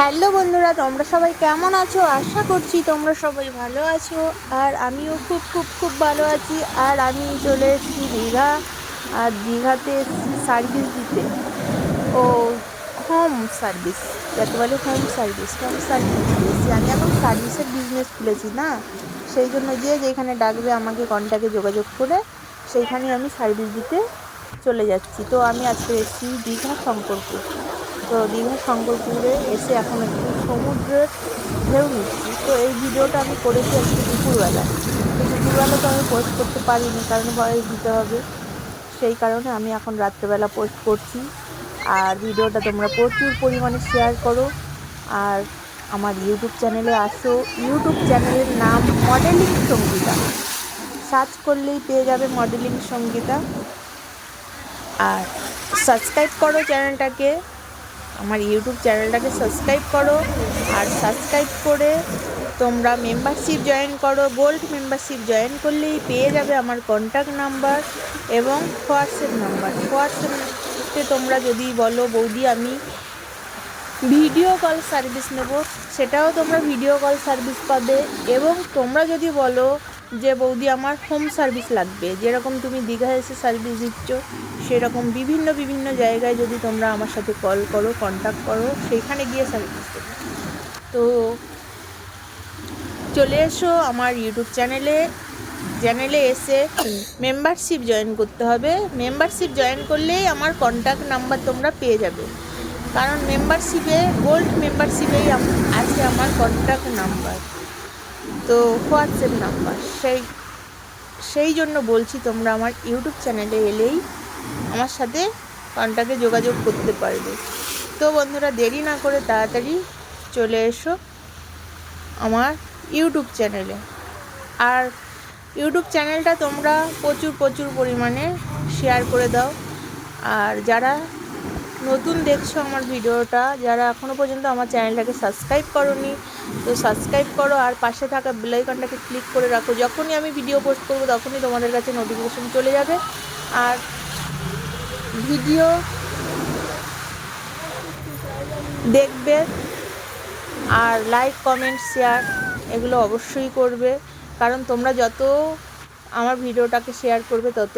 Hello বন্ধুরা, তোমরা সবাই কেমন আছো? আশা করছি তোমরা সবাই ভালো আছো। আর আমিও খুব খুব খুব ভালো আছি। আর আমি চলে এসেছি দীঘা। আর দীঘাতে সার্ভিস দিতে। ও হোম সার্ভিস যাকে বলে হোম সার্ভিস হোম সার্ভিস দিয়েছি। আমি এখন সার্ভিসের বিজনেস খুলেছি না? সেই জন্য যে যেখানে ডাকবে আমাকে কন্ট্যাক্টে যোগাযোগ করে সেইখানে আমি সার্ভিস দিতে চলে যাচ্ছি। তো আমি আজকে এসেছি দীঘা শঙ্করপুর। তো দীঘা শঙ্করপুরে এসে এখন একটু সমুদ্রের ঢেউ নিচ্ছি তো এই ভিডিওটা আমি করেছি আজকে দুপুরবেলা। তো দুপুরবেলা তো আমি পোস্ট করতে পারিনি, কারণ ভয়েস দিতে হবে। সেই কারণে আমি এখন রাত্রেবেলা পোস্ট করছি। আর ভিডিওটা তোমরা প্রচুর পরিমাণে শেয়ার করো। আর আমার ইউটিউব চ্যানেলে আসো। ইউটিউব চ্যানেলের নাম মডেলিং সঙ্গীতা। সার্চ করলেই পেয়ে যাবে মডেলিং সঙ্গীতা। আর সাবস্ক্রাইব করো চ্যানেলটাকে আমার ইউটিউব চ্যানেলটাকে সাবস্ক্রাইব করো আর সাবস্ক্রাইব করে তোমরা মেম্বারশিপ জয়েন করো। গোল্ড মেম্বারশিপ জয়েন করলেই পেয়ে যাবে আমার কন্ট্যাক্ট নাম্বার এবং হোয়াটসঅ্যাপ নাম্বার হোয়াটসঅ্যাপে তোমরা যদি বলো, বৌদি, আমি ভিডিও কল সার্ভিস নেব। সেটাও তোমরা ভিডিও কল সার্ভিস পাবে এবং তোমরা যদি বলো যে বৌদি আমার হোম সার্ভিস লাগবে। যেরকম তুমি দীঘা এসে সার্ভিস দিচ্ছ, সেরকম বিভিন্ন বিভিন্ন জায়গায় যদি তোমরা আমার সাথে কল করো কন্ট্যাক্ট করো, সেইখানে গিয়ে সার্ভিস তো চলে এসো আমার ইউটিউব চ্যানেলে চ্যানেলে এসে মেম্বারশিপ জয়েন করতে হবে। মেম্বারশিপ জয়েন করলেই আমার কন্ট্যাক্ট নাম্বার তোমরা পেয়ে যাবে। কারণ মেম্বারশিপে গোল্ড মেম্বারশিপেই আছে আমার কন্ট্যাক্ট নাম্বার তো হোয়াটসঅ্যাপ নাম্বার। সেই সেই জন্য বলছি তোমরা আমার ইউটিউব চ্যানেলে এলেই আমার সাথে কন্ট্যাক্টে যোগাযোগ করতে পারবে। তো বন্ধুরা, দেরি না করে তাড়াতাড়ি চলে এসো আমার ইউটিউব চ্যানেলে। আর ইউটিউব চ্যানেলটা তোমরা প্রচুর প্রচুর পরিমাণে শেয়ার করে দাও। আর যারা নতুন দেখছ আমার ভিডিওটা, যারা এখনও পর্যন্ত আমার চ্যানেলটাকে সাবস্ক্রাইব করোনি, তো সাবস্ক্রাইব করো আর পাশে থাকা বেলাইকনটাকে ক্লিক করে রাখো। যখনই আমি ভিডিও পোস্ট করব, তখনই তোমাদের কাছে নোটিফিকেশন চলে যাবে। আর ভিডিও দেখবে আর লাইক কমেন্ট শেয়ার এগুলো অবশ্যই করবে। কারণ তোমরা যত আমার ভিডিওটাকে শেয়ার করবে, তত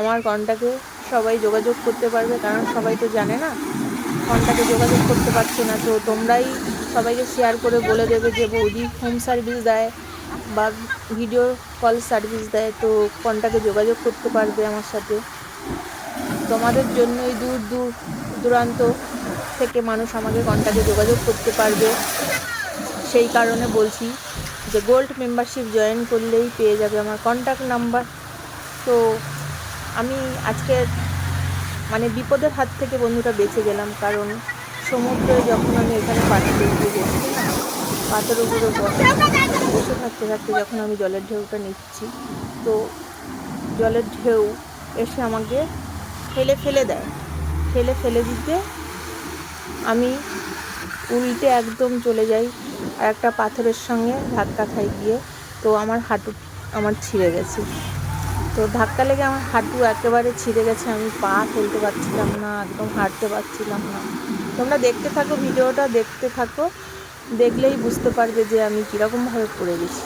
আমার কন্টাক্টে সবাই যোগাযোগ করতে পারবে, কারণ সবাই তো জানে না। কন্টাক্টে যোগাযোগ করতে পারছে না, তো তোমরাই সবাইকে শেয়ার করে বলে দেবে যে বৌদি হোম সার্ভিস দেয় বা ভিডিও কল সার্ভিস দেয়, তো কন্টাক্টে যোগাযোগ করতে পারবে আমার সাথে। তোমাদের জন্যই দূর দূর দূরান্ত থেকে মানুষ আমাকে কন্টাক্টে যোগাযোগ করতে পারবে। সেই কারণে বলছি যে গোল্ড মেম্বারশিপ জয়েন করলেই পেয়ে যাবে আমার কন্ট্যাক্ট নাম্বার তো আমি আজকে মানে বিপদের হাত থেকে বন্ধুটা বেঁচে গেলাম, কারণ সমুদ্রে যখন আমি এখানে পাথরের উপরে না পাথরের উপরে বসে থাকতে থাকতে যখন আমি জলের ঢেউটা নিচ্ছি, তো জলের ঢেউ এসে আমাকে ফেলে ফেলে দেয়। ফেলে ফেলে দিতে আমি উল্টে একদম চলে যাই আর একটা পাথরের সঙ্গে ধাক্কা খাই গিয়ে, তো আমার হাঁটু আমার ছিঁড়ে গেছে। তো ধাক্কা লেগে আমার হাঁটু একেবারে ছিঁড়ে গেছে, আমি পা ফেলতে পারছিলাম না, একদম হাঁটতে পারছিলাম না। তোমরা দেখতে থাকো, ভিডিওটা দেখতে থাকো, দেখলেই বুঝতে পারবে যে আমি কীরকমভাবে পড়ে গেছি।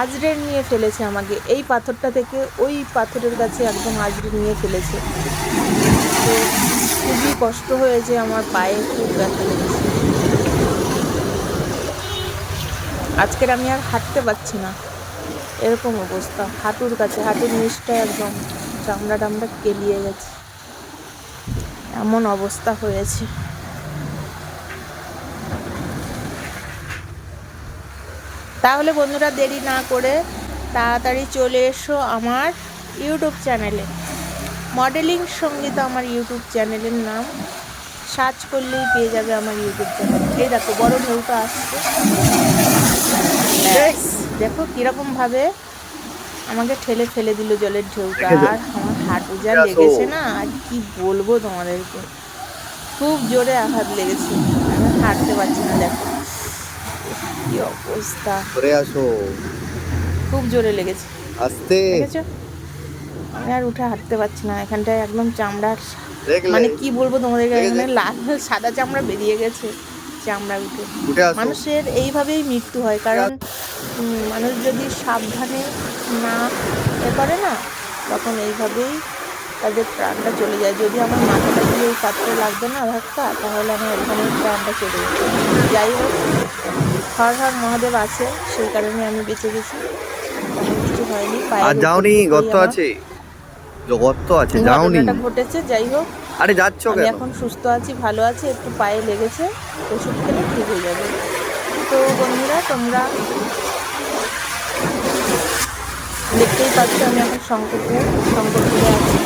আজরের নিয়ে ফেলেছে আমাকে, এই পাথরটা থেকে ওই পাথরের কাছে একদম আজরে নিয়ে ফেলেছে। তো খুবই কষ্ট হয়েছে আমার পায়ে খুব ব্যথা লেগেছে। আজকের আমি আর হাঁটতে পারছি না। এরকম অবস্থা। হাঁটুর কাছে, হাঁটুর নিচটা একদম চামড়া টামড়া কেলিয়ে গেছে। এমন অবস্থা হয়েছে। তাহলে বন্ধুরা দেরি না করে তাড়াতাড়ি চলে এসো আমার ইউটিউব চ্যানেলে। মডেলিং সংগীত আমার ইউটিউব চ্যানেলের নাম। সার্চ করলেই পেয়ে যাবে আমার ইউটিউব চ্যানেল। এই দেখো, বড় ঢেউটা আসছে। দেখো কীরকমভাবে আমাকে ঠেলে ফেলে দিল জলের ঢেউটা আর আমার হাঁটু যা লেগেছে না আর কি বলব তোমাদেরকে? খুব জোরে আঘাত লেগেছে। আমি হাঁটতে পারছি না দেখো। কি অবস্থা। আসো। খুব জোরে লেগেছে। আস্তে। আমি আর উঠে হাঁটতে পারছি না এখানটায় একদম চামড়ার মানে কি বলব তোমাদেরকে? এখানে লাল সাদা চামড়া বেরিয়ে গেছে। চামড়া উঠে। মানুষের এইভাবেই মৃত্যু হয় কারণ মানুষ যদি সাবধানে না এ করে না তখন এইভাবেই তাদের প্রাণটা চলে যায়। যদি আমার মাথাটা দিয়ে এই পাত্রে লাগতো না ধাক্কা তাহলে আমার ওখানে প্রাণটা চলে যেত যাই হোক হর হর মহাদেব আছে সেই কারণে আমি বেঁচে গেছি। কিছু হয়নি আর যাওনি গর্ত আছে। যে গর্ত আছে যাওনি। ঘটেছে যাই হোক। আরে যাচ্ছ আমি কেন? এখন সুস্থ আছি ভালো আছি একটু পায়ে লেগেছে ওষুধ খেলে ঠিক হয়ে যাবে। তো বন্ধুরা তোমরা দেখতেই পাচ্ছ আমি এখন শঙ্করপুর শঙ্করপুরে আছি।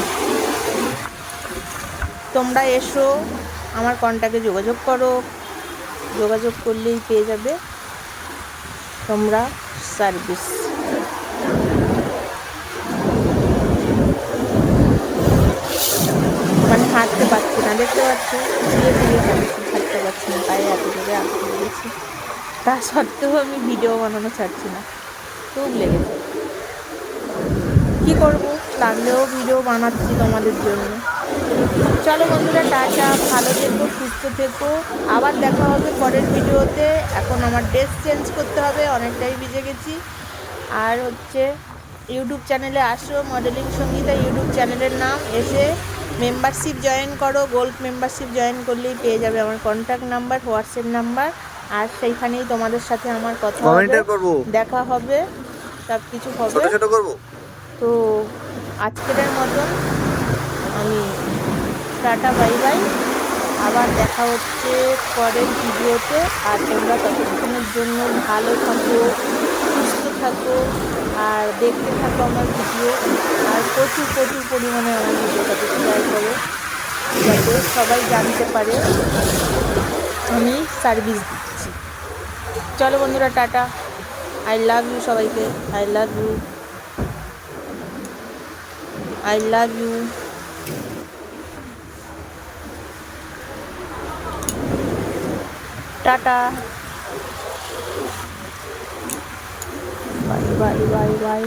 তোমরা এসো আমার কন্ট্যাক্টে যোগাযোগ করো যোগাযোগ করলেই পেয়ে যাবে তোমরা সার্ভিস। মানে হাঁটতে পারছি না, দেখতে পাচ্ছ ধীরে হাঁটছি হাঁটতে পারছি না, পায়ে এত জোরে আঁকতে লেগেছে তা সত্ত্বেও আমি ভিডিও বানানো ছাড়ছি না, খুব লেগেছে। কী করব? লাগলেও ভিডিও বানাচ্ছি তোমাদের জন্য। চলো বন্ধুরা, টাটা, ভালো থেকো, সুস্থ থেকো। আবার দেখা হবে পরের ভিডিওতে। এখন আমার ড্রেস চেঞ্জ করতে হবে, অনেকটাই ভিজে গেছি। আর হচ্ছে, ইউটিউব চ্যানেলে আসো, মডেলিং সঙ্গীতা ইউটিউব চ্যানেলের নাম এসে মেম্বারশিপ জয়েন করো গোল্ড মেম্বারশিপ জয়েন করলেই পেয়ে যাবে আমার কন্ট্যাক্ট নাম্বার হোয়াটসঅ্যাপ নাম্বার আর সেইখানেই তোমাদের সাথে আমার কথা হবে কমেন্টে করব। দেখা হবে সব কিছু হবে। ছোট ছোট করব। তো আজকের মতন আমি টাটা বাই বাই। আবার দেখা হচ্ছে পরের ভিডিওতে। আর তোমরা ততক্ষণের জন্য ভালো থাকো সুস্থ থাকো। আর দেখতে থাকো আমার ভিডিও। আর প্রচুর প্রচুর পরিমাণে আমার ভিডিওটাকে শেয়ার করো। যাতে সবাই জানতে পারে আমি সার্ভিস দিচ্ছি। চলো বন্ধুরা, টাটা। আই লাভ ইউ সবাইকে। I love you I love you Tata. vậy vậy vậy.